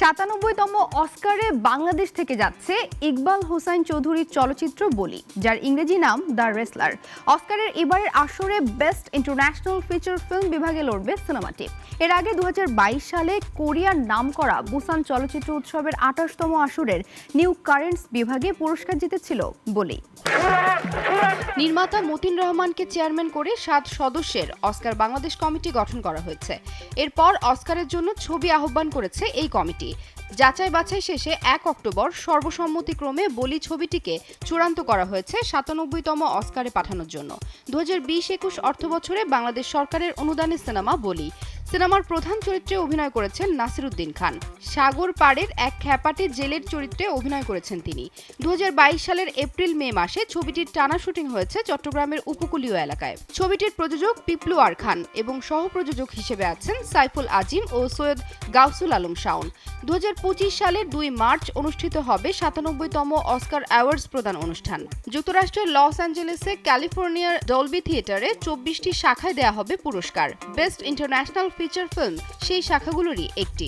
সাতানব্বইতম অস্কারে বাংলাদেশ থেকে যাচ্ছে ইকবাল হোসাইন চৌধুরীর চলচ্চিত্র বলি, যার ইংরেজি নাম দ্য রেসলার। অস্কারের এবারের আসরে বেস্ট ইন্টারন্যাশনাল ফিচার ফিল্ম বিভাগে লড়বে সিনেমাটি। এর আগে দু হাজার বাইশ সালে কোরিয়ার নামকরা বুসান চলচ্চিত্র উৎসবের আঠাশতম আসরের নিউ কারেন্টস বিভাগে পুরস্কার জিতেছিল বলি। নির্মাতা মতিন রহমানকে চেয়ারম্যান করে সাত সদস্যের অস্কার বাংলাদেশ কমিটি গঠন করা হয়েছে। এরপর অস্কারের জন্য ছবি আহ্বান করেছে এই কমিটি। যাচাই বাছাই শেষে এক অক্টোবর সর্বসম্মতিক্রমে বলি ছবিটিকে চূড়ান্ত করা হয়েছে সাতানব্বইতম অস্কারে পাঠানোর জন্য। দু হাজার বিশ একুশ অর্থবছরে বাংলাদেশ সরকারের অনুদানে সিনেমা বলি। সিনেমার প্রধান চরিত্রে অভিনয় করেছেন নাসিরুদ্দিন খান। সাগর পাড়ের এক খ্যাপাটে জেলের চরিত্রে অভিনয় করেছেন তিনি। দুহাজার বাইশ সালের এপ্রিল মে মাসে ছবিটির টানা শুটিং হয়েছে চট্টগ্রামের উপকূলীয় এলাকায়। ছবিটির প্রযোজক পিপলু আর খান এবং সহ প্রযোজক হিসেবে আছেন সাইফুল আজিম ও সৈয়দ গাউসুল আলম শাওন। দু হাজার পঁচিশ সালের দুই মার্চ অনুষ্ঠিত হবে সাতানব্বইতম অস্কার অ্যাওয়ার্ডস প্রদান অনুষ্ঠান। যুক্তরাষ্ট্রের লস অ্যাঞ্জেলেসে ক্যালিফোর্নিয়ার ডলবি থিয়েটারে চব্বিশটি শাখায় দেয়া হবে পুরস্কার। বেস্ট ইন্টারন্যাশনাল ফিচার ফিল্ম সেই শাখাগুলোরই একটি।